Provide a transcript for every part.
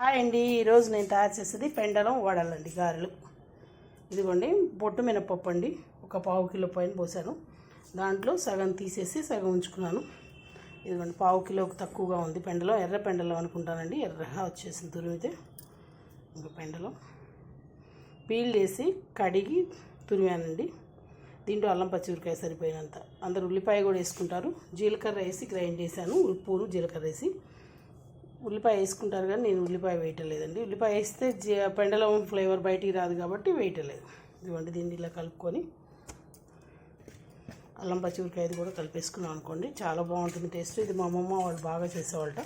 Hi అండి. ఈరోజు నేను తయారు చేసేది పెండలం వడలండి గారెలు. ఇదిగోండి పొట్టు మినపప్పు అండి. ఒక పావు కిలో పైన పోసాను. దాంట్లో సగం తీసేసి సగం ఉంచుకున్నాను. ఇదిగోండి పావు కిలోకి తక్కువగా ఉంది పెండలం. ఎర్ర పెండలం అనుకుంటానండి. ఎర్రగా వచ్చేసింది తురిమితే ఇంకా పెండలం. పీల్ చేసి కడిగి తురిమానండి. దీంట్లో అల్లం పచ్చిమిరకాయ సరిపోయినంత. అందరు ఉల్లిపాయ కూడా వేసుకుంటారు. జీలకర్ర వేసి గ్రైండ్ చేశాను. ఉప్పును జీలకర్ర వేసి. ఉల్లిపాయ వేసుకుంటారు కానీ నేను ఉల్లిపాయ వేయటం లేదండి ఉల్లిపాయ వేస్తే పెండలం ఫ్లేవర్ బయటికి రాదు కాబట్టి వేయటలేదు. ఇదిగోండి దీన్ని ఇలా కలుపుకొని అల్లం పచ్చిమిరకాయది కూడా కలిపేసుకున్నాం అనుకోండి. చాలా బాగుంటుంది టేస్ట్. ఇది మా అమ్మమ్మ వాళ్ళు బాగా చేసేవాళ్ళట.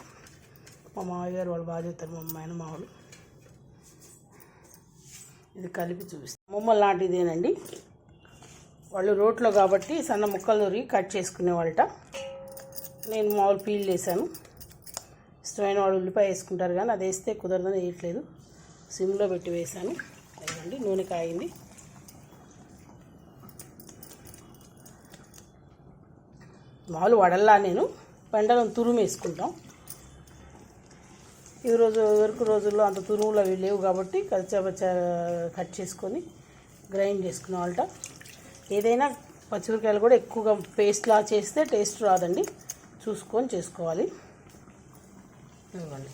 మా మామయ్యగారు వాళ్ళు బాగా చేస్తారు మా అమ్మాయిన మా వాళ్ళు. ఇది కలిపి చూపిస్తాం. అమ్మమ్మ లాంటిదేనండి. వాళ్ళు రోట్లో కాబట్టి సన్న ముక్కలు దొరికి కట్ చేసుకునేవాళ్ళట. నేను మామూలు పీల్ చేశాను. ఇష్టమైన వాడు ఉల్లిపాయ వేసుకుంటారు కానీ అది వేస్తే కుదరదని వేయట్లేదు. సిమ్లో పెట్టి వేసాను. అదండి నూనె కాయింది మామూలు వడల్లా నేను పెండలం తురుము వేసుకుంటాం. ఈ రోజు వరకు రోజుల్లో అంత తురుములు అవి లేవు కాబట్టి కచ్చపచ్చ కట్ చేసుకొని గ్రైండ్ చేసుకున్నాం వాళ్ళట ఏదైనా పచ్చిమిరకాయలు కూడా ఎక్కువగా పేస్ట్లా చేస్తే టేస్ట్ రాదండి. చూసుకొని చేసుకోవాలి. ఇవ్వండి.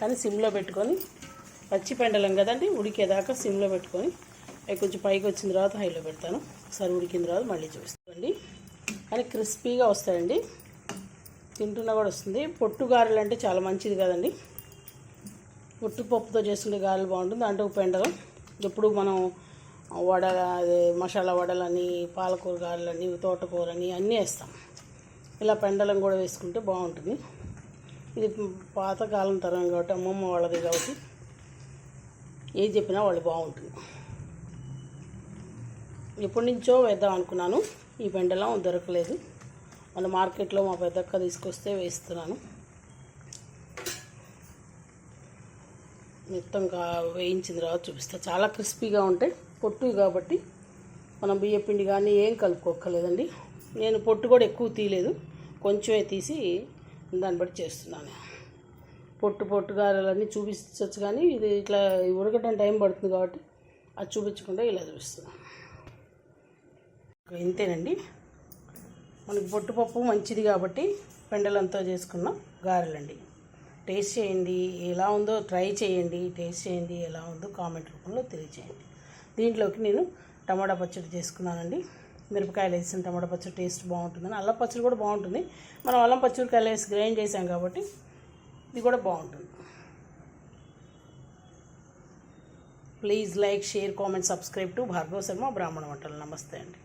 కానీ సిమ్లో పెట్టుకొని పచ్చి పెండలం కదండి ఉడికేదాకా సిమ్లో పెట్టుకొని అవి కొంచెం పైకి వచ్చిన తర్వాత హైలో పెడతాను. ఒకసారి ఉడికిన తర్వాత మళ్ళీ చూపిస్తానండి. కానీ క్రిస్పీగా వస్తాయండి. తింటున్నా కూడా వస్తుంది. పొట్టు గారెలు అంటే చాలా మంచిది కదండి. పొట్టు పప్పుతో చేసుకునే గారెలు బాగుంటుంది. అంటే పెండలం ఎప్పుడు మనం వడ అదే మసాలా వడలని పాలకూర గారెలని తోటకూరని అన్నీ వేస్తాం. ఇలా పెండలం కూడా వేసుకుంటే బాగుంటుంది. ఇది పాతకాలం తరం కాబట్టి అమ్మమ్మ వాళ్ళది కాబట్టి ఏది చెప్పినా వాళ్ళు బాగుంటుంది. ఎప్పటి నుంచో వేద్దాం అనుకున్నాను. ఈ పెండలం దొరకలేదు. మన మార్కెట్లో మా పెద్దక్క తీసుకొస్తే వేస్తున్నాను. మొత్తం వేయించిన తర్వాత చూపిస్తా. చాలా క్రిస్పీగా ఉంటాయి. పొట్టు కాబట్టి మనం బియ్య పిండి కానీ ఏం కలుపుకోక్కర్లేదండి. నేను పొట్టు కూడా ఎక్కువ తీయలేదు. కొంచెమే తీసి దాన్ని బట్టి చేస్తున్నాను. పొట్టు పొట్టు గారెలన్నీ చూపించవచ్చు కానీ ఇది ఇట్లా ఉడకటం టైం పడుతుంది కాబట్టి అది చూపించకుండా ఇలా చూపిస్తున్నాను. ఇంతేనండి. మనకి పొట్టుపప్పు మంచిది కాబట్టి పెండలంతో చేసుకున్న. గారెలండి. టేస్ట్ చేయండి. ఎలా ఉందో ట్రై చేయండి. టేస్ట్ చేయండి. ఎలా ఉందో కామెంట్ రూపంలో తెలియచేయండి. దీంట్లోకి నేను టమాటా పచ్చడి చేసుకున్నానండి. మిరపకాయలు వేసిన టమాటా పచ్చడి టేస్ట్ బాగుంటుందని. అల్లం పచ్చడి కూడా బాగుంటుంది. మనం అల్లం పచ్చిమిరకాయలు వేసి గ్రైండ్ చేసాం కాబట్టి ఇది కూడా బాగుంటుంది. Please like share comment subscribe to Bhargava Sharma బ్రాహ్మణ వంటలు. నమస్తే అండి.